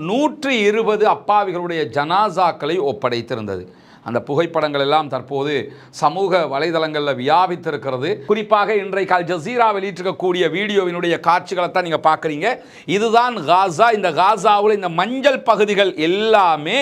நூற்றி இருபது அப்பாவிகளுடைய ஜனாசாக்களை ஒப்படைத்திருந்தது. அந்த புகைப்படங்கள் எல்லாம் தற்போது சமூக வலைதளங்களில் வியாபித்திருக்கிறது. குறிப்பாக இன்றைக்கு அல் ஜசீரா வெளியிட்டிருக்கக்கூடிய வீடியோவினுடைய காட்சிகளை தான் நீங்கள் பார்க்குறீங்க. இதுதான் காசா. இந்த காசாவில் இந்த மஞ்சள் பகுதிகள் எல்லாமே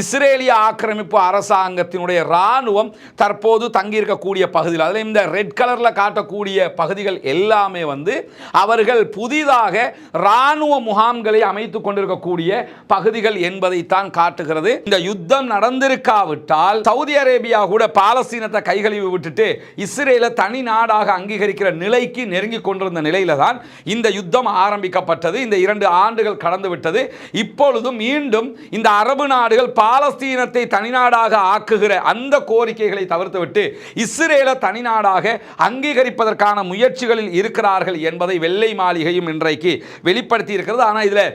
இஸ்ரேலிய ஆக்கிரமிப்பு அரசாங்கத்தினுடைய இராணுவம் தற்போது தங்கியிருக்கக்கூடிய பகுதிகள். அதில் இந்த ரெட் கலரில் காட்டக்கூடிய பகுதிகள் எல்லாமே வந்து அவர்கள் புதிதாக இராணுவ முகாம்களை அமைத்து கொண்டிருக்கக்கூடிய பகுதிகள் என்பதைத்தான் காட்டுகிறது. இந்த யுத்தம் நடந்திருக்காவிட்டால் சவுதி அரேபியா கூட பாலஸ்தீனத்தை கைகழுவி விட்டுட்டு இஸ்ரேலை தனி நாடாக அங்கீகரிக்கிற நிலைக்கு நெருங்கி கொண்டிருந்த நிலையில தான் இந்த யுத்தம் ஆரம்பிக்கப்பட்டது. இந்த இரண்டு ஆண்டுகள் கடந்து விட்டது. இப்பொழுது மீண்டும் இந்த அரபு நாடுகள் பாலஸ்தீனத்தை தனிநாடாக ஆக்குகிற அந்த கோரிக்கைகளை தவிர்த்துவிட்டு இஸ்ரேலை தனிநாடாக அங்கீகரிப்பதற்கான முயற்சிகளில் இருக்கிறார்கள் என்பதை வெள்ளை மாளிகையும் இன்றைக்கு வெளிப்படுத்தி இருக்கிறது ஆனால் இதில்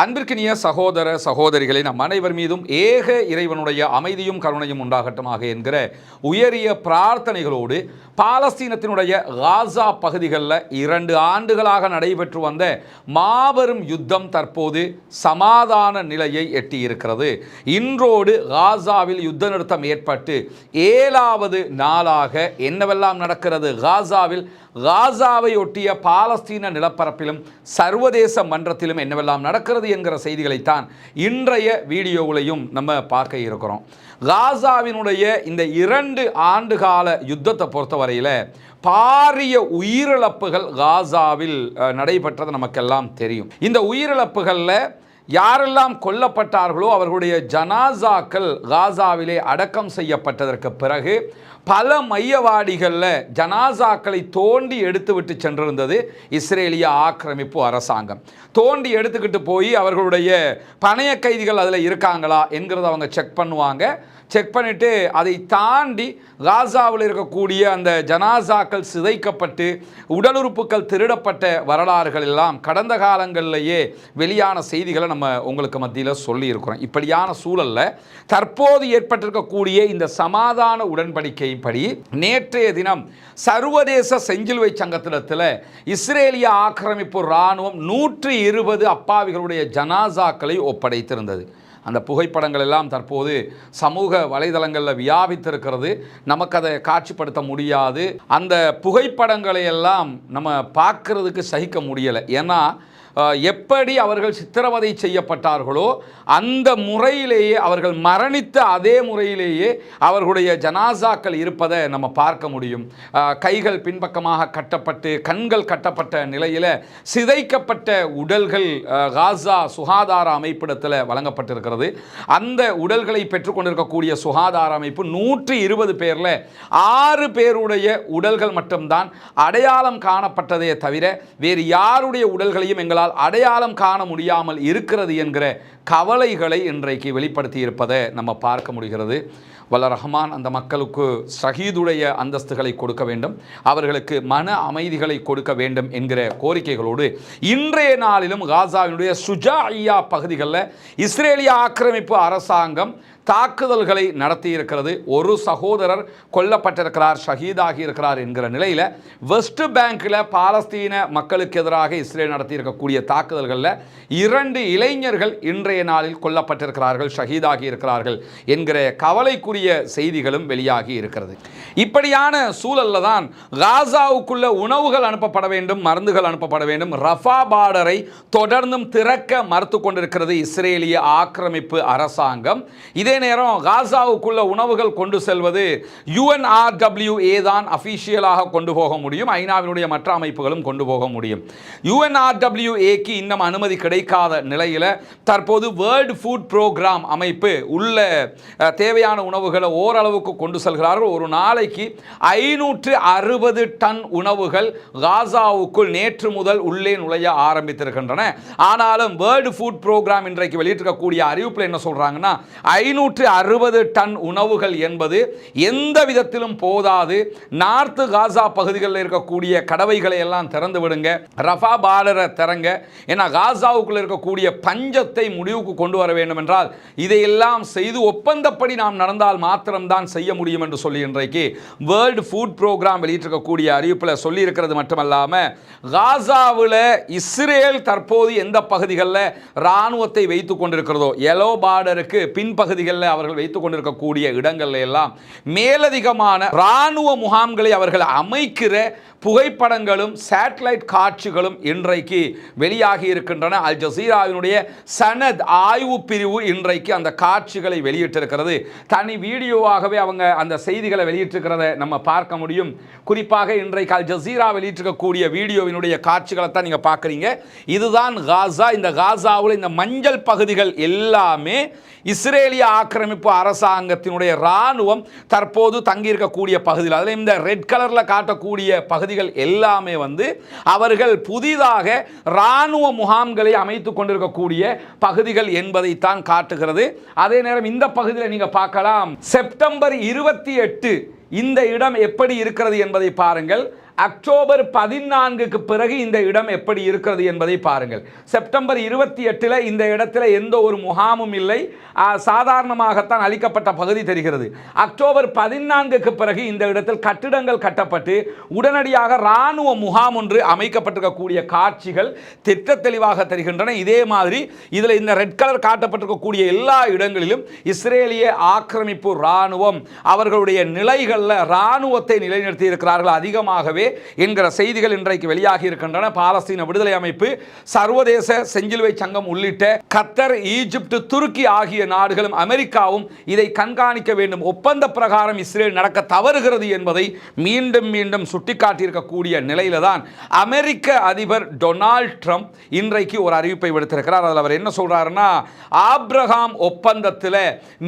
அன்பிற்கினிய சகோதர சகோதரிகளை நம் அனைவர் மீதும் ஏக இறைவனுடைய அமைதியும் கருணையும் உண்டாகட்டுமாக என்கிற உயரிய பிரார்த்தனைகளோடு பாலஸ்தீனத்தினுடைய காசா பகுதிகளில் இரண்டு ஆண்டுகளாக நடைபெற்று வந்த மாபெரும் யுத்தம் தற்போது சமாதான நிலையை எட்டியிருக்கிறது. இன்றோடு காசாவில் யுத்த நிறுத்தம் ஏற்பட்டு ஏழாவது நாளாக என்னவெல்லாம் நடக்கிறது? காசாவில் காசாவை ஒட்டிய பாலஸ்தீன நிலப்பரப்பிலும் சர்வதேச மன்றத்திலும் என்னவெல்லாம் நடக்கிறது என்கிற செய்திகளைத்தான் இன்றைய வீடியோவிலையும் நம்ம பார்க்க இருக்கிறோம். காசாவினுடைய இந்த இரண்டு ஆண்டுகால யுத்தத்தை பொறுத்தவரையில் பாரிய உயிரிழப்புகள் காசாவில் நடைபெற்றது நமக்கெல்லாம் தெரியும். இந்த உயிரிழப்புகளில் யாரெல்லாம் கொல்லப்பட்டார்களோ அவர்களுடைய ஜனாசாக்கள் காசாவிலே அடக்கம் செய்யப்பட்டதற்கு பிறகு பல மையவாடிகளில் ஜனாசாக்களை தோண்டி எடுத்துவிட்டு சென்றிருந்தது இஸ்ரேலிய ஆக்கிரமிப்பு அரசாங்கம். தோண்டி எடுத்துக்கிட்டு போய் அவர்களுடைய பணைய கைதிகள் அதில் இருக்காங்களா என்கிறத அவங்க செக் பண்ணுவாங்க. செக் பண்ணிவிட்டு அதை தாண்டி காசாவில் இருக்கக்கூடிய அந்த ஜனாசாக்கள் சிதைக்கப்பட்டு உடல் உறுப்புகள் திருடப்பட்ட வரலாறுகள் எல்லாம் கடந்த காலங்களிலேயே வெளியான செய்திகளை நம்ம உங்களுக்கு மத்தியில் சொல்லியிருக்கிறோம். இப்படியான சூழலில் தற்போது ஏற்பட்டிருக்கக்கூடிய இந்த சமாதான உடன்படிக்கைப்படி நேற்றைய தினம் சர்வதேச செஞ்சிலுவை சங்கத்திடத்தில் இஸ்ரேலிய ஆக்கிரமிப்பு இராணுவம் நூற்றி இருபது அப்பாவிகளுடைய ஜனாசாக்களை ஒப்படைத்திருந்தது. அந்த புகைப்படங்கள் எல்லாம் தற்போது சமூக வலைதளங்களில் வியாபித்திருக்கிறது. நமக்கு அதை காட்சிப்படுத்த முடியாது. அந்த புகைப்படங்களை எல்லாம் நம்ம பார்க்கறதுக்கு சகிக்க முடியலை. ஏன்னா எப்படி அவர்கள் சித்திரவதை செய்யப்பட்டார்களோ அந்த முறையிலேயே அவர்கள் மரணித்த அதே முறையிலேயே அவர்களுடைய ஜனாசாக்கள் இருப்பதை நம்ம பார்க்க முடியும். கைகள் பின்பக்கமாக கட்டப்பட்டு கண்கள் கட்டப்பட்ட நிலையில் சிதைக்கப்பட்ட உடல்கள் காசா சுகாதார அமைப்பிடத்தில் வழங்கப்பட்டிருக்கிறது. அந்த உடல்களை பெற்றுக்கொண்டிருக்கக்கூடிய சுகாதார அமைப்பு நூற்றி இருபது பேரில் ஆறு பேருடைய உடல்கள் மட்டும்தான் அடையாளம் காணப்பட்டதே தவிர வேறு யாருடைய உடல்களையும் எங்களால் அடையாளம் காண முடியாமல் இருக்கிறது என்கிற கவலைகளை இன்றைக்கு வெளிப்படுத்தி இருப்பதை நம்ம பார்க்க முடிகிறது. வல்ல ரஹ்மான் அந்த மக்களுக்கு ஷஹீதுடைய அந்தஸ்துகளை கொடுக்க வேண்டும். அவர்களுக்கு மன அமைதிகளை கொடுக்க வேண்டும் என்கிற கோரிக்கைகளோடு இன்றைய நாளிலும் காசாவினுடைய சுஜா ஐயா பகுதிகளில் இஸ்ரேலிய ஆக்கிரமிப்பு அரசாங்கம் தாக்குதல்களை நடத்தியிருக்கிறது. ஒரு சகோதரர் கொல்லப்பட்டிருக்கிறார் ஷஹீதாகி இருக்கிறார் என்கிற நிலையில் வெஸ்ட் பேங்கில் பாலஸ்தீன மக்களுக்கு எதிராக இஸ்ரேல் நடத்தி இருக்கக்கூடிய தாக்குதல்களில் இரண்டு இளைஞர்கள் இன்றைய நாளில் கொல்லப்பட்டிருக்கிறார்கள் ஷஹீதாகி இருக்கிறார்கள் என்கிற கவலைக்குரிய செய்திகளும் வெளியாகி இருக்கிறது. இப்படியான சூழல்ல தான் காசாவுக்குள்ள உணவுகள் அனுப்பப்பட வேண்டும் மருந்துகள் அனுப்பப்பட வேண்டும். ரஃபா பார்டரை தொடர்ந்தும் திறக்க மறுத்து கொண்டிருக்கிறது இஸ்ரேலிய ஆக்கிரமிப்பு அரசாங்கம். இது நேரம் காசாவுக்குள்ள உணவுகள் கொண்டு செல்வது யுஎன்ஆர்டபிள்யூஏ தான் அஃபீஷியலாக கொண்டு போக முடியும். ஐநாவினுடைய மற்ற அமைப்புகளும் கொண்டு போக முடியும். யுஎன்ஆர்டபிள்யூஏக்கு இன்னும் அனுமதி கிடைக்காத நிலையில் தற்போது வேர்ல்டு ஃபுட் ப்ரோக்ராம் அமைப்பு உள்ள தேவையான உணவுகளை ஓரளவுக்கு கொண்டு செல்கிறார்கள். ஒரு நாளைக்கு ஐநூற்று அறுபது டன் உணவுகள் காசாவுக்குள் நேற்று முதல் உள்ளே நுழைய ஆரம்பித்திருக்கின்றன. ஆனாலும் வேர்ல்டு ஃபுட் ப்ரோக்ராம் இன்றைக்கு வெளியிட்டிருக்கக்கூடிய அறிவிப்பில் என்ன சொல்கிறாங்கன்னா ஐநூறு ஐநூற்று அறுபது டன் உணவுகள் என்பது எந்த விதத்திலும் போதாது. நார்த்து காசா பகுதிகளில் இருக்கக்கூடிய கடவைகளை எல்லாம் திறந்து விடுங்க. ரஃபா பார்டரை திறங்க. ஏன்னா காசாவுக்குள்ள இருக்கக்கூடிய பஞ்சத்தை முடிவுக்கு கொண்டு வர வேண்டும் என்றால் இதையெல்லாம் செய்து ஒப்பந்தப்படி நாம் நடந்தால் மாத்திரம்தான் செய்ய முடியும் என்று சொல்லி இன்றைக்கு வேர்ல்டு ஃபுட் ப்ரோக்ராம் வெளியிட்டிருக்கக்கூடிய அறிவிப்பில் சொல்லியிருக்கிறது மட்டுமல்லாமல் காசாவில் இஸ்ரேல் தற்போது எந்த பகுதிகளில் இராணுவத்தை வைத்து கொண்டிருக்கிறதோ எலோ பார்டருக்கு பின்பகுதிகள் பின்பகுதிகளில் அவர்கள் வைத்துக் கொண்டிருக்கக்கூடிய இடங்கள்ல எல்லாம் மேலதிகமான இராணுவ முகாம்களை அவர்கள் அமைக்கிற புகைப்படங்களும் சேட்டலைட் காட்சிகளும் இன்றைக்கு வெளியாகி இருக்கின்றன. அல் ஜசீராவினுடைய சனத் ஆய்வு பிரிவு இன்றைக்கு அந்த காட்சிகளை வெளியிட்டிருக்கிறது. தனி வீடியோவாகவே அவங்க அந்த செய்திகளை வெளியிட்டிருக்கிறத நம்ம பார்க்க முடியும். குறிப்பாக இன்றைக்கு அல் ஜசீரா வெளியிட்டிருக்கக்கூடிய வீடியோவினுடைய காட்சிகளை தான் நீங்கள் பார்க்குறீங்க. இதுதான் காசா. இந்த காசாவில் இந்த மஞ்சள் பகுதிகள் எல்லாமே இஸ்ரேலிய ஆக்கிரமிப்பு அரசாங்கத்தினுடைய இராணுவம் தற்போது தங்கியிருக்கக்கூடிய பகுதியில் அதில் இந்த ரெட் கலரில் காட்டக்கூடிய பகுதிகள் எல்லாமே வந்து அவர்கள் புதிதாக இராணுவ முகாம்களை அமைத்து கொண்டிருக்கக்கூடிய பகுதிகள் என்பதைத்தான் காட்டுகிறது. அதே நேரம் இந்த பகுதியில் நீங்கள் பார்க்கலாம் செப்டம்பர் இருபத்தி எட்டு இந்த இடம் எப்படி இருக்கிறது என்பதை பாருங்கள். அக்டோபர் பதினான்குக்கு பிறகு இந்த இடம் எப்படி இருக்கிறது என்பதை பாருங்கள். செப்டம்பர் இருபத்தி எட்டில் இந்த இடத்துல எந்த ஒரு முகாமும் இல்லை. சாதாரணமாகத்தான் அளிக்கப்பட்ட பகுதி தெரிகிறது. அக்டோபர் பதினான்குக்கு பிறகு இந்த இடத்தில் கட்டிடங்கள் கட்டப்பட்டு உடனடியாக இராணுவ முகாம் ஒன்று அமைக்கப்பட்டிருக்கக்கூடிய காட்சிகள் திட்ட தெளிவாக தருகின்றன. இதே மாதிரி இதில் இந்த ரெட் கலர் காட்டப்பட்டிருக்கக்கூடிய எல்லா இடங்களிலும் இஸ்ரேலிய ஆக்கிரமிப்பு இராணுவம் அவர்களுடைய நிலைகளில் இராணுவத்தை நிலைநிறுத்தி இருக்கிறார்கள். அதிகமாகவே என்கிற செய்திகள் இன்றைக்கு வெளியாகி இருக்கின்றன. பாலஸ்தீன விடுதலை அமைப்பு சர்வதேச செஞ்சிலுவை சங்கம் உள்ளிட்ட கத்தர் ஈஜிப்ட் துருக்கி ஆகிய நாடுகளும் அமெரிக்காவும் இதை கண்காணிக்க வேண்டும். ஒப்பந்த பிரகாரம் இஸ்ரேல் நடக்க தவறுகிறது என்பதை மீண்டும் மீண்டும் சுட்டிக்காட்டியிருக்கக்கூடிய நிலையில தான் அமெரிக்க அதிபர் டொனால்ட் ட்ரம்ப் இன்றைக்கு ஒரு அறிவிப்பை விடுத்திருக்கிறார். அதில் அவர் என்ன சொல்றாருன்னா ஆப்ரஹாம் ஒப்பந்தத்தில்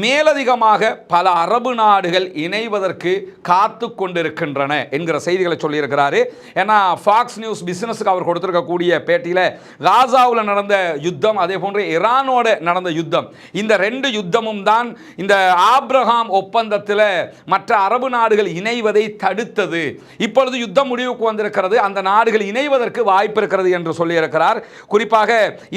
மேலதிகமாக பல அரபு நாடுகள் இணைவதற்கு காத்து கொண்டிருக்கின்றன என்கிற செய்திகளை சொல்லி சொல்லியிருக்கிறாரு ஏன்னா ஃபாக்ஸ் நியூஸ் பிஸ்னஸுக்கு அவர் கொடுத்துருக்கக்கூடிய பேட்டியில் காசாவில் நடந்த யுத்தம் அதே போன்று ஈரானோட நடந்த யுத்தம். இந்த ரெண்டு யுத்தமும் தான் இந்த ஆப்ரஹாம் ஒப்பந்தத்தில் மற்ற அரபு நாடுகள் இணைவதை தடுத்தது. இப்பொழுது யுத்தம் முடிவுக்கு வந்திருக்கிறது. அந்த நாடுகள் இணைவதற்கு வாய்ப்பு இருக்கிறது என்று சொல்லியிருக்கிறார். குறிப்பாக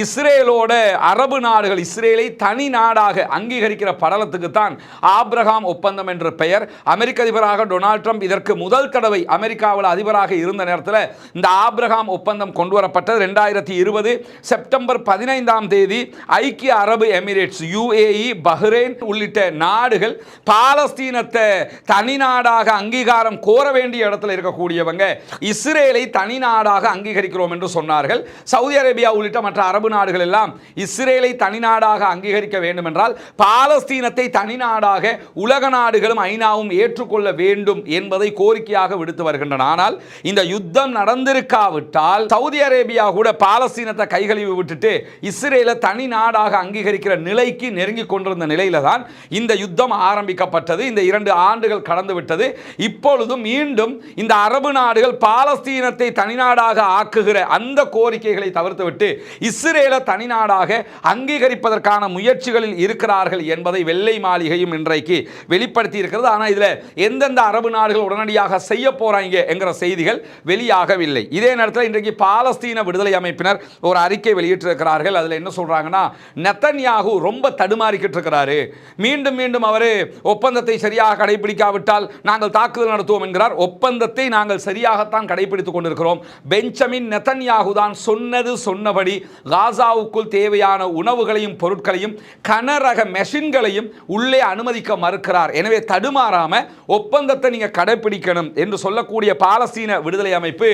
இஸ்ரேலோட அரபு நாடுகள் இஸ்ரேலை தனி நாடாக அங்கீகரிக்கிற படலத்துக்கு தான் ஆப்ரஹாம் ஒப்பந்தம் என்ற பெயர். அமெரிக்க அதிபராக டொனால்ட் ட்ரம்ப் இதற்கு முதல் தடவை அமெரிக்காவில் அதிபராக இருந்த நேரத்தில் இந்த ஆப்ரஹாம் ஒப்பந்தம் கொண்டு வரப்பட்டது ரெண்டாயிரத்தி இருபது செப்டம்பர் பதினைந்தாம் தேதி ஐக்கிய அரபு எமிரேட்ஸ் யுஏஇ பஹ்ரைன் உள்ளிட்ட நாடுகள் பாலஸ்தீனத்தை தனி நாடாக அங்கீகாரம் கோர வேண்டிய இடத்துல இருக்கக்கூடியவங்க இஸ்ரேலை தனி நாடாக அங்கீகரிக்கிறோம் என்று சொன்னார்கள். சவுதி அரேபியா உள்ளிட்ட மற்ற அரபு நாடுகள் எல்லாம் இஸ்ரேலை தனி நாடாக அங்கீகரிக்க வேண்டும் என்றால் பாலஸ்தீனத்தை தனி நாடாக உலக நாடுகளும் ஐநாவும் ஏற்றுக்கொள்ள வேண்டும் என்பதை கோரிக்கையாக விடுத்து வருகின்றன. ஆனால் இந்த யுத்தம் நடந்திருக்காவிட்டால் சவுதி அரேபியா கூட பாலஸ்தீனத்தை கைகழுவி விட்டுட்டு இஸ்ரேலை தனி நாடாக அங்கீகரிக்கிற நிலைக்கு நெருங்கி கொண்டிருந்த நிலையில தான் இந்த யுத்தம் ஆரம்பிக்கப்பட்டது. இந்த இரண்டு ஆண்டுகள் கடந்து விட்டது இப்பொழுது மீண்டும் இந்த அரபு நாடுகள் பாலஸ்தீனத்தை தனிநாடாக ஆக்குகிற அந்த கோரிக்கைகளை தவிர்த்துவிட்டு இஸ்ரேலை தனிநாடாக அங்கீகரிப்பதற்கான முயற்சிகளில் இருக்கிறார்கள் என்பதை வெள்ளை மாளிகையும் இன்றைக்கு வெளிப்படுத்தி இருக்கிறது ஆனால் இதில் எந்தெந்த அரபு நாடுகள் உடனடியாக செய்ய போறாங்க என்கிற செய்திகள் வெளியாகவில்லை. இதே நேரத்தில் இன்றைக்கு பாலஸ்தீன விடுதலை அமைப்பினர் ஒரு அறிக்கை வெளியிட்டிருக்கிறார்கள். அதில் என்ன சொல்கிறாங்கன்னா நெத்தன்யாகு ரொம்ப தடுமாறிக்கிட்டு இருக்கிறாரு மீண்டும் மீண்டும் அவர் ஒப்பந்தத்தை சரியாக கடைபிடிக்காவிட்டால் நாங்கள் தாக்குதல் நடத்துவோம் என்கிறார். ஒப்பந்தத்தை நாங்கள் சரியாகத்தான் கடைபிடித்துக் கொண்டிருக்கிறோம். பெஞ்சமின் நெத்தன்யாகு தான் சொன்னது சொன்னபடி காசாவுக்குள் தேவையான உணவுகளையும் பொருட்களையும் கனரக மெஷின்களையும் உள்ளே அனுமதிக்க மறுக்கிறார். எனவே தடுமாறாம ஒப்பந்தத்தை நீங்க கடைபிடிக்கணும் என்று சொல்லக்கூடிய பாலஸ்தீன விடுதலை அமைப்பு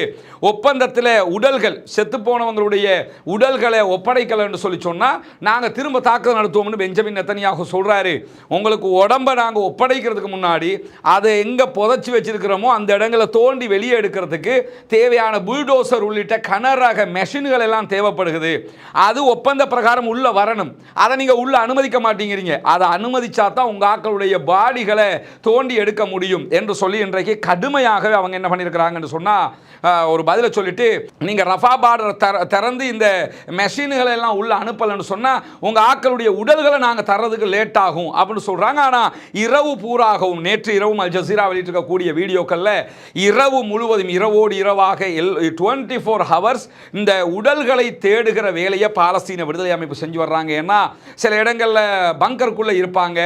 ஒப்பந்தத்தில் உடல்கள் செத்து போனவங்களுடைய உடல்களை ஒப்படைக்கலை என்று சொல்லி சொன்னா நாங்க திரும்ப தாக்குதல் நடத்துவோம்னு பெஞ்சமின் நெத்தனியாக சொல்றாரு. உங்களுக்கு உடம்பை நாங்க ஒப்படைக்கிறதுக்கு முன்னாடி அதை எங்க புதைச்சி வச்சிருக்கிறோமோ அந்த இடங்களை தோண்டி வெளியே எடுக்கிறதுக்கு தேவையான புல்டோசர் உள்ளிட்ட கனரக மெஷின்கள் எல்லாம் தேவைப்படுகிறது. அது ஒப்பந்த பிரகாரம் உள்ள வரணும். அதை நீங்க உள்ள அனுமதிக்க மாட்டேங்கிறீங்க. அதை அனுமதிச்சா தான் உங்க ஆக்களுடைய பாடிகளை தோண்டி எடுக்க முடியும் என்று சொல்லி இன்றைக்கு கடுமையாகவே அவங்க என்ன பண்ணியிருக்கிறாங்க செய்கிறாங்கன்னு சொன்னால் ஒரு பதிலை சொல்லிட்டு நீங்கள் ரஃபா பார்டர் தர திறந்து இந்த மெஷின்களை எல்லாம் உள்ளே அனுப்பலைன்னு சொன்னால் உங்கள் ஆக்களுடைய உடல்களை நாங்கள் தர்றதுக்கு லேட் ஆகும் அப்படின்னு சொல்கிறாங்க ஆனால் இரவு பூராகவும் நேற்று இரவும் அல் ஜசீரா வெளியிட்டிருக்கக்கூடிய வீடியோக்களில் இரவு முழுவதும் இரவோடு இரவாக எல் டுவெண்ட்டி ஃபோர் ஹவர்ஸ் இந்த உடல்களை தேடுகிற வேலையை பாலஸ்தீன விடுதலை அமைப்பு செஞ்சு வர்றாங்க. ஏன்னா சில இடங்களில் பங்கருக்குள்ளே இருப்பாங்க.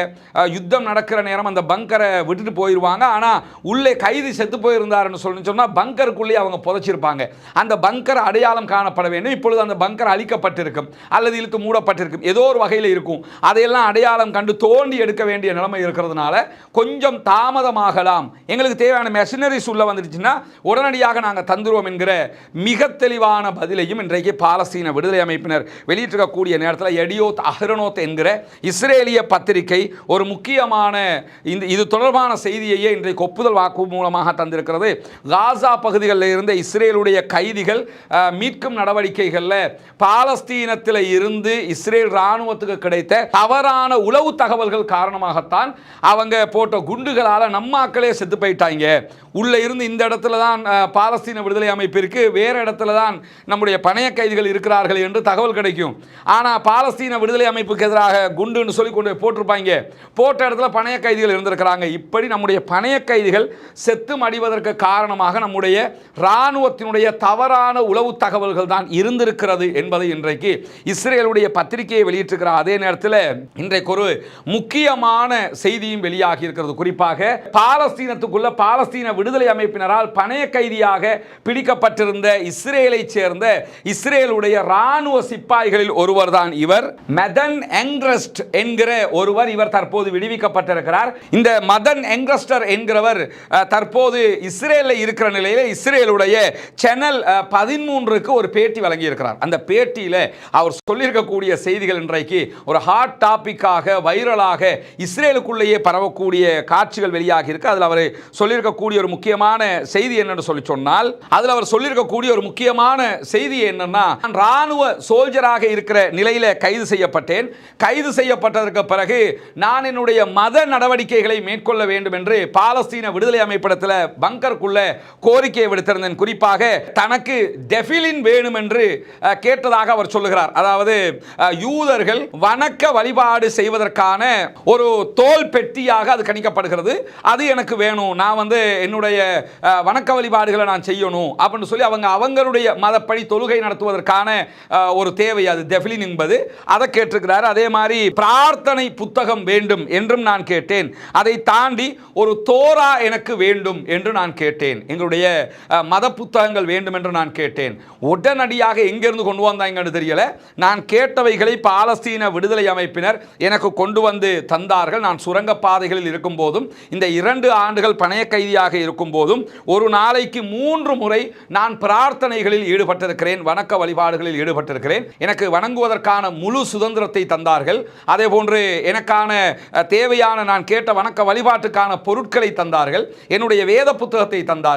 யுத்தம் நடக்கிற நேரம் அந்த பங்கரை விட்டுட்டு போயிடுவாங்க ஆனால் உள்ளே கைதி செத்து போயிருந்தாருன்னு சொல்லி சொன்னால் பங்கருக்குள்ளேயே அவங்க புதைச்சிருப்பாங்க. அந்த பங்கர் அடையாளம் காணப்பட வேண்டும். இப்பொழுது அந்த பங்கர் அழிக்கப்பட்டிருக்கும். அல்லது இழுத்து மூடப்பட்டிருக்கும். ஏதோ ஒரு வகையில் இருக்கும். அதையெல்லாம் அடையாளம் கண்டு தோண்டி எடுக்க வேண்டிய நிலைமை இருக்கிறதுனால கொஞ்சம் தாமதமாகலாம். எங்களுக்கு தேவையான மெஷினரிஸ் உள்ளே வந்துடுச்சுன்னா உடனடியாக நாங்கள் தந்துருவோம் என்கிற மிக தெளிவான பதிலையும் இன்றைக்கு பாலஸ்தீன விடுதலை அமைப்பினர் வெளியிட்டிருக்கக்கூடிய நேரத்தில் எடியோத் அஹ்ரனோத் என்கிற இஸ்ரேலிய பத்திரிகை ஒரு முக்கியமான இந்த இது தொடர்பான செய்தியையே இன்றைக்கு ஒப்புதல் வாக்கு மூலமாக தந்திருக்கிறது. காசா பகுதிகளில் இருந்த இஸ்ரேலுடைய கைதிகள் மீட்கும் நடவடிக்கைகளில் பாலஸ்தீனத்தில் இருந்து இஸ்ரேல் இராணுவத்துக்கு கிடைத்த தவறான உளவு தகவல்கள் காரணமாகத்தான் அவங்க போட்ட குண்டுகளால் நம்மாக்களே செத்து போயிட்டாங்க. உள்ளே இருந்து இந்த இடத்துல தான் பாலஸ்தீன விடுதலை அமைப்பிற்கு வேறு இடத்துல தான் நம்முடைய பணைய கைதிகள் இருக்கிறார்கள் என்று தகவல் கிடைக்கும். ஆனால் பாலஸ்தீன விடுதலை அமைப்புக்கு எதிராக குண்டுன்னு சொல்லி கொண்டு போய் போட்டிருப்பாங்க. போட்ட இடத்துல பணைய கைதிகள் இருந்திருக்கிறாங்க. இப்படி நம்முடைய பணைய கைதிகள் செத்து மடிவதற்கு காரணமாக நம்முடைய இராணுவத்தினுடைய தவறான உளவு தகவல்கள் தான் இருந்திருக்கிறது என்பதை இன்றைக்கு இஸ்ரேலுடைய பத்திரிகையை வெளியிட்டிருக்கிற அதே நேரத்தில் இன்றைக்கு ஒரு முக்கியமான செய்தியும் வெளியாகி இருக்கிறது. குறிப்பாக பாலஸ்தீனத்துக்குள்ள பாலஸ்தீன விடுதலை அமைப்பினரால் பணைய கைதியாக பிடிக்கப்பட்டிருந்த இஸ்ரேலை சேர்ந்த இஸ்ரேலுடைய இராணுவ சிப்பாய்களில் ஒருவர் தான் இவர். மதன் எங்ரஸ்ட் என்கிற ஒருவர் இவர் தற்போது விடுவிக்கப்பட்டிருக்கிறார். இந்த மதன் எங்ரஸ்டர் என்கிறவர் தற்போது இஸ்ரேலில் இருக்கிற நிலையில் இஸ்ரேலுடைய சேனல் பதிமூன்றுக்கு ஒரு பேட்டி வழங்கியிருக்கிறார். அந்த பேட்டியில் அவர் சொல்லியிருக்கக்கூடிய செய்திகள் இன்றைக்கு ஒரு ஹாட் டாபிக்காக வைரலாக இஸ்ரேலுக்குள்ளேயே பரவக்கூடிய காட்சிகள் வெளியாகி இருக்கு அதில் அவர் சொல்லியிருக்கக்கூடிய ஒரு முக்கியமான செய்தி என்னன்னு சொல்லி சொன்னால் அதில் அவர் சொல்லியிருக்கக்கூடிய ஒரு முக்கியமான செய்தி என்னன்னா ராணுவ சோல்ஜராக இருக்கிற நிலையில் கைது செய்யப்பட்டேன். கைது செய்யப்பட்டதற்கு பிறகு நான் என்னுடைய மத நடவடிக்கைகளை மேற்கொள்ள வேண்டும் என்று பாலஸ்தீன விடுதலை அமைப்பிடத்தில் பங்கருக்குள்ள கோரிக்கையை விடுத்திருந்தேன். குறிப்பாக தனக்கு டெஃபிலின் வேணும் என்று கேட்டதாக அவர் சொல்லுகிறார். அதாவது யூதர்கள் வணக்க வழிபாடு செய்வதற்கான ஒரு தோல் பெட்டியாக அது கணிக்கப்படுகிறது. அது எனக்கு வேணும். நான் வந்து என்னுடைய வணக்க வழிபாடுகளை நான் செய்யணும் அப்படின்னு சொல்லி அவங்க அவங்களுடைய மதப்படி தொழுகை நடத்துவதற்கான ஒரு தேவை அது. டெஃபிலின் என்பது. அதை கேட்டிருக்கிறார். அதே மாதிரி பிரார்த்தனை புத்தகம் வேண்டும் என்றும் நான் கேட்டேன். அதை தாண்டி ஒரு தோரா எனக்கு வேண்டும் என்று நான் கேட்டேன். எங்களுடைய மத புத்தகங்கள் வேண்டும் என்று நான் கேட்டேன். உடனடியாக எங்கிருந்து கொண்டு வந்தாங்கன்னு தெரியல. நான் கேட்டவைகளை பாலஸ்தீன விடுதலை அமைப்பினர் எனக்கு கொண்டு வந்து தந்தார்கள். நான் சுரங்க பாதைகளில் இருக்கும் போதும் இந்த இரண்டு ஆண்டுகள் பணைய கைதியாக இருக்கும் போதும் ஒரு நாளைக்கு மூன்று முறை நான் பிரார்த்தனைகளில் ஈடுபட்டிருக்கிறேன். வணக்க வழிபாடுகளில் ஈடுபட்டிருக்கிறேன். எனக்கு வணங்குவதற்கான முழு சுதந்திரத்தை தந்தார்கள். அதே போன்று எனக்கான தேவையான நான் கேட்ட வணக்க வழிபாட்டுக்கான பொருட்களை தந்தார்கள். என்னுடைய வேத புத்தகத்தை தந்தார்கள்.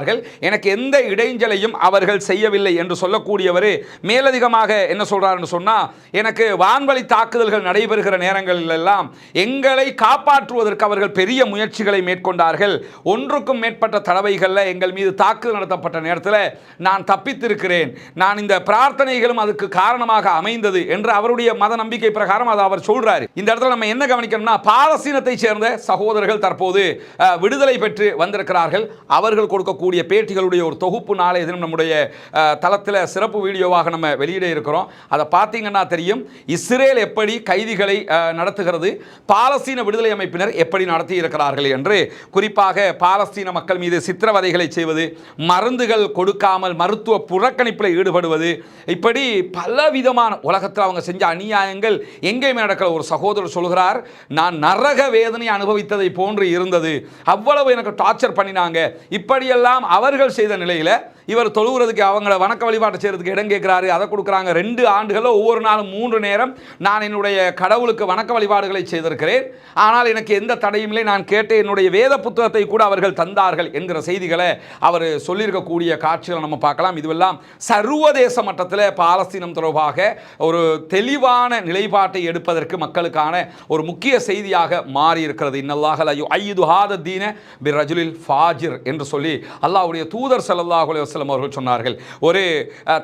எனக்கு எந்த இடைஞ்சலையும் அவர்கள் செய்யவில்லை என்று சொல்லக்கூடியவர் மேலதிகமாக என்ன சொல்கிறாருன்னு சொன்னா எனக்கு வான்வழி தாக்குதல்கள் நடைபெறுகிற நேரங்களிலெல்லாம் எங்களை காப்பாற்றுவதற்கு அவர்கள் பெரிய முயற்சிகளை மேற்கொண்டார்கள். ஒன்றுக்கும் மேற்பட்ட தடவைகளில் எங்கள் மீது தாக்குதல் நடத்தப்பட்ட நேரத்தில் நான் தப்பித்திருக்கிறேன். நான் இந்த பிரார்த்தனைகளும் அதுக்கு காரணமாக அமைந்தது என்று அவருடைய மத நம்பிக்கை பிரகாரம் அதை அவர் சொல்றாரு. இந்த இடத்துல நம்ம என்ன கவனிக்கணும்னா பாலஸ்தீனத்தை சேர்ந்த சகோதரர்கள் தற்போது விடுதலை பெற்று வந்திருக்கிறார்கள். அவர்கள் கொடுக்கக்கூடிய பேட்டிகளுடைய ஒரு தொகுப்பு நாளை தினம் நம்முடைய தளத்தில் சிறப்பு வீடியோவாக நம்ம வெளியிட இருக்கிறோம். அதை பார்த்தீங்கன்னா தெரியும். இஸ்ரேல் எப்படி கைதிகளை நடத்துகிறது பாலஸ்தீன விடுதலை அமைப்பினர் எப்படி நடத்தி இருக்கிறார்கள் என்று குறிப்பாக பாலஸ்தீன மக்கள் மீது சித்திரவதைகளை செய்வது மருந்துகள் கொடுக்காமல் மருத்துவ புறக்கணிப்பில் ஈடுபடுவது இப்படி பல விதமான உலகத்தில் அவங்க செஞ்ச அநியாயங்கள் எங்கேயுமே நடக்கிற ஒரு சகோதரர் சொல்கிறார் நான் நரக வேதனை அனுபவித்ததை போன்று இருந்தது. அவ்வளவு எனக்கு டார்ச்சர் பண்ணினாங்க. இப்படியெல்லாம் அவர்கள் செய்த நிலையில் இவர் தொழுகிறதுக்கு அவங்கள வணக்க வழிபாட்டை செய்கிறதுக்கு இடம் கேட்குறாரு அதை கொடுக்குறாங்க. ரெண்டு ஆண்டுகளில் ஒவ்வொரு நாளும் மூன்று நேரம் நான் என்னுடைய கடவுளுக்கு வணக்க வழிபாடுகளை செய்திருக்கிறேன். ஆனால் எனக்கு எந்த தடையுமில்லை நான் கேட்டு என்னுடைய வேத புத்தகத்தை கூட அவர்கள் தந்தார்கள் என்கிற செய்திகளை அவர் சொல்லியிருக்கக்கூடிய காட்சிகளை நம்ம பார்க்கலாம். இதுவெல்லாம் சர்வதேச மட்டத்தில் பாலஸ்தீனம் தொடர்பாக ஒரு தெளிவான நிலைப்பாட்டை எடுப்பதற்கு மக்களுக்கான ஒரு முக்கிய செய்தியாக மாறி இருக்கிறது இன்னல்லாக ஐயுது ஹாத தீன பி ரஜுலில் ஃபாஜிர் என்று சொல்லி அல்லாவுடைய தூதர் செல்லல்லாஹுலே வசலம் அவர்கள் சொன்னார்கள் ஒரு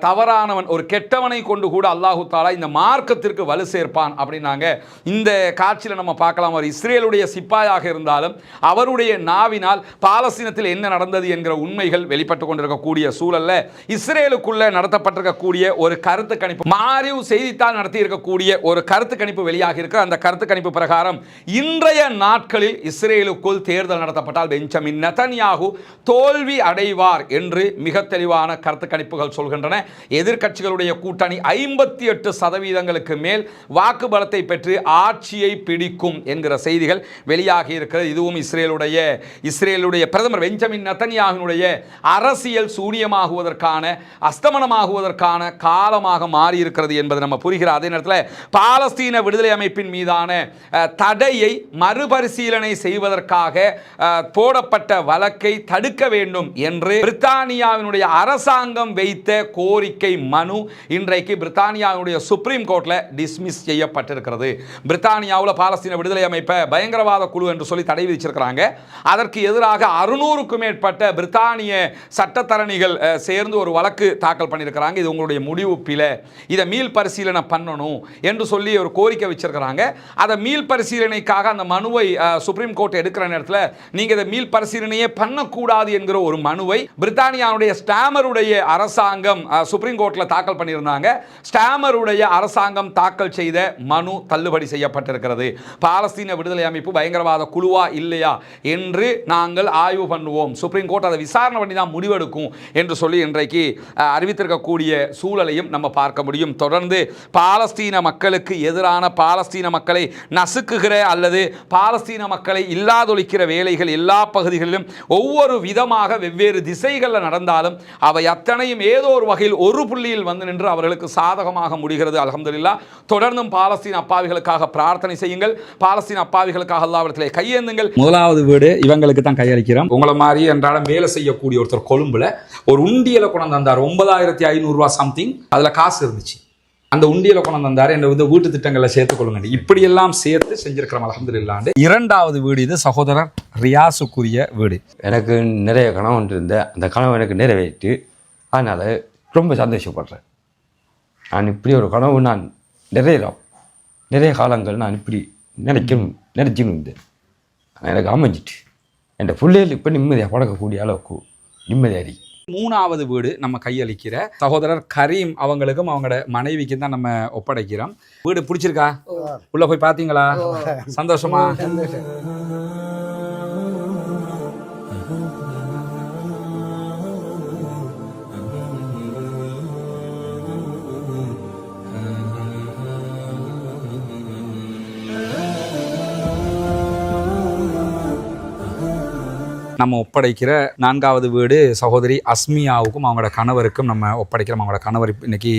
தவறானவன் ஒரு கெட்டவனை கொண்டு கூட அல்லாஹு தாலா இந்த மார்க்கத்திற்கு வலு சேர்ப்பான். அப்படின்னாங்க. இந்த காட்சியில் நம்ம பார்க்கலாம் அவர் இஸ்ரேலுடைய சிப்பாயாக இருந்தாலும் அவருடைய நாவினால் பாலஸ்தீனத்தில் என்ன நடந்தது என்கிற உண்மைகள் வெளிப்பட்டு கொண்டிருக்கக்கூடிய சூழலில் இஸ்ரேலுக்குள்ளே நடத்தப்பட்டிருக்கக்கூடிய ஒரு கருத்து கணிப்பு மாறிவு செய்தித்தாள் நடத்தி இருக்கக்கூடிய ஒரு கருத்து கணிப்பு வெளியாக இருக்கிற அந்த கருத்து கணிப்பு பிரகாரம் இன்றைய நாட்களில் இஸ்ரேலுக்குள் தேர்தல் நடத்தப்பட்டால் பெஞ்சமின் நெதன்யாகு தோல்வி அடைவார் என்று மிக மிக தெளிவான கருத்து கணிப்புகள் சொல்கின்றன. எதிர்கட்சிகளுடைய கூட்டணி ஐம்பத்தி எட்டு சதவீதங்களுக்கு மேல் வாக்கு பலத்தை பெற்று ஆட்சியை பிடிக்கும் என்கிற செய்திகள் வெளியாகி இருக்கிறது. இதுவும் இஸ்ரேலுடைய இஸ்ரேலுடைய பிரதமர் பெஞ்சமின் நெதன்யாகுனுடைய அரசியல் சூனியமாகுவதற்கான அஸ்தமனமாகுவதற்கான காலமாக மாறி இருக்கிறது என்பது நம்ம புரிகிற அதே நேரத்தில் பாலஸ்தீன விடுதலை அமைப்பின் மீதான தடையை மறுபரிசீலனை செய்வதற்காக போடப்பட்ட வழக்கை தடுக்க வேண்டும் என்று பிரித்தானியாவின் பிரித்தானியாவினுடைய அரசாங்கம் வைத்த கோரிக்கை மனு இன்றைக்கு பிரித்தானியாவினுடைய சுப்ரீம் கோர்ட்டில் டிஸ்மிஸ் செய்யப்பட்டிருக்கிறது. பிரித்தானியாவில் பாலஸ்தீன விடுதலை அமைப்பை பயங்கரவாத குழு என்று சொல்லி தடை விதிச்சிருக்கிறாங்க. அதற்கு எதிராக அறுநூறுக்கும் மேற்பட்ட பிரித்தானிய சட்டத்தரணிகள் சேர்ந்து ஒரு வழக்கு தாக்கல் பண்ணியிருக்கிறாங்க. இது உங்களுடைய முடிவு பிழை. இதை மீள் பரிசீலனை பண்ணணும் என்று சொல்லி ஒரு கோரிக்கை வச்சிருக்கிறாங்க. அதை மீள் பரிசீலனைக்காக அந்த மனுவை சுப்ரீம் கோர்ட் எடுக்கிற நேரத்தில் நீங்கள் இதை மீள் பரிசீலனையே பண்ணக்கூடாது என்கிற ஒரு மனுவை பிரித்தானியாவுடைய ஸ்டாமருடைய அரசாங்கம் சுப்ரீம் கோர்ட்டில் தாக்கல் பண்ணியிருந்தாங்க. ஸ்டாமருடைய அரசாங்கம் தாக்கல் செய்த மனு தள்ளுபடி செய்யப்பட்டிருக்கிறது. பாலஸ்தீன விடுதலை அமைப்பு பயங்கரவாத குழுவா இல்லையா என்று நாங்கள் ஆய்வு பண்ணுவோம். சுப்ரீம் கோர்ட் அதை விசாரணை பண்ணி தான் முடிவெடுக்கும் என்று சொல்லி இன்றைக்கு அறிவித்திருக்கக்கூடிய சூழலையும் நம்ம பார்க்க முடியும். தொடர்ந்து பாலஸ்தீன மக்களுக்கு எதிரான பாலஸ்தீன மக்களை நசுக்குகிற அல்லது பாலஸ்தீன மக்களை இல்லாதொழிக்கிற வேலைகள் எல்லா பகுதிகளிலும் ஒவ்வொரு விதமாக வெவ்வேறு திசைகளில் நடந்தாலும் அவை அத்தனையும் ஏதோ ஒரு வகையில் ஒரு புள்ளியில் வந்து நின்று அவர்களுக்கு சாதகமாக முடிகிறது. அல்ஹம்துலில்லாஹ் தொடர்ந்தும் பாலஸ்தீன அப்பாவிகளுக்காக பிரார்த்தனை செய்யுங்கள். பாலஸ்தீன அப்பாவிகளுக்காக அல்லாவிடத்திலே கையேந்துங்கள். முதலாவது வீடு இவங்களுக்கு தான் கையளிக்கிறோம். உங்களை மாதிரி என்றாலும் வேலை செய்யக்கூடிய ஒருத்தர் கொழும்புல ஒரு உண்டியலை கொண்டு வந்தார். ஒன்பதாயிரத்தி ஐநூறுரூவா சம்திங் அதில் காசு இருந்துச்சு. அந்த உண்டியலை கொண்டு வந்தார் என்ன வந்து வீட்டு திட்டங்களை சேர்த்துக்கொள்ளுங்க இப்படியெல்லாம் சேர்த்து செஞ்சிருக்கிறோம் அலமதுல்லாண்டு இரண்டாவது வீடு இது சகோதரர் ரியாசுக்குரிய வீடு. எனக்கு நிறைய கனவு ஒன்று இருந்த அந்த கனவு எனக்கு நிறைவேற்றி அதனால் ரொம்ப சந்தோஷப்படுறேன். நான் இப்படி ஒரு கனவு நான் நிறையலாம் நிறைய காலங்கள் நான் இப்படி நினைக்கணும் நினைச்சுன்னு இருந்தேன். எனக்கு அமைஞ்சிட்டு. என் பிள்ளைகள் இப்போ நிம்மதியாக பழக்கக்கூடிய அளவுக்கு நிம்மதியாக இருக்கு. மூணாவது வீடு நம்ம கையளிக்கிற சகோதரர் கரீம் அவங்களுக்கும் அவங்களோட மனைவிக்கும் தான் நம்ம ஒப்படைக்கிறோம். வீடு பிடிச்சிருக்கா? உள்ள போய் பாத்தீங்களா சந்தோஷமா. நம்ம ஒப்படைக்கிற நான்காவது வீடு சகோதரி அஸ்மியாவுக்கும் அவங்களோட கணவருக்கும் நம்ம ஒப்படைக்கிறோம். அவங்களோட கணவர் இன்னைக்கு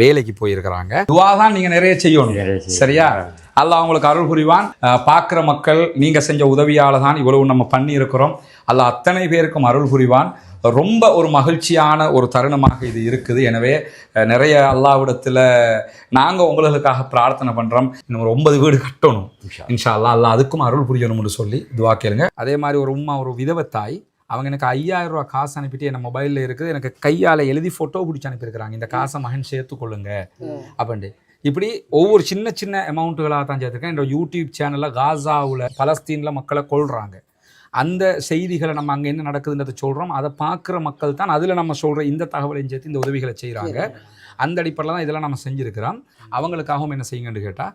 வேலைக்கு போயிருக்கிறாங்க. துவா தான் நீங்க நிறைய செய்யணும். சரியா? அல்லாஹ் உங்களுக்கு அருள் புரிவான். பார்க்கிற மக்கள் நீங்க செஞ்ச உதவியால தான் இவ்வளவு நம்ம பண்ணி இருக்கிறோம் அல்லாஹ் அத்தனை பேருக்கும் அருள் புரிவான். ரொம்ப ஒரு மகிழ்ச்சியான ஒரு தருணமாக இது இருக்குது. எனவே நிறைய அல்லாவிடத்தில் நாங்கள் உங்களுக்காக பிரார்த்தனை பண்ணுறோம் இன்னும் ஒரு ஒன்பது வீடு கட்டணும். இன்ஷா அல்லாஹ். அல்லாஹ் அதுக்கும் அருள் புரியணும்னு சொல்லி துவா கேளுங்க. அதே மாதிரி ஒரு உம்மா ஒரு விதவை தாய் அவங்க எனக்கு ஐயாயிரம் ரூபா காசு அனுப்பிட்டு என் மொபைலில் இருக்குது. எனக்கு கையால் எழுதி ஃபோட்டோ பிடிச்சி அனுப்பியிருக்கிறாங்க. இந்த காசை மகன் சேர்த்துக்கொள்ளுங்க அப்படின்ட்டு. இப்படி ஒவ்வொரு சின்ன சின்ன அமௌண்ட்டுகளாக தான் சேர்த்துருக்கேன். என்னோட யூடியூப் சேனலில் காசாவில் பலஸ்தீனில் மக்களை கொள்றாங்க அந்த செய்திகளை நம்ம அங்கே என்ன நடக்குதுன்றதை சொல்கிறோம் அதை பார்க்குற மக்கள் தான் அதில் நம்ம சொல்கிற இந்த தகவலையும் சேர்த்து இந்த உதவிகளை செய்கிறாங்க அந்த அடிப்படையில் தான் இதெல்லாம் நம்ம செஞ்சுருக்கிறோம். அவங்களுக்காகவும் என்ன செய்யுங்கன்னு கேட்டால்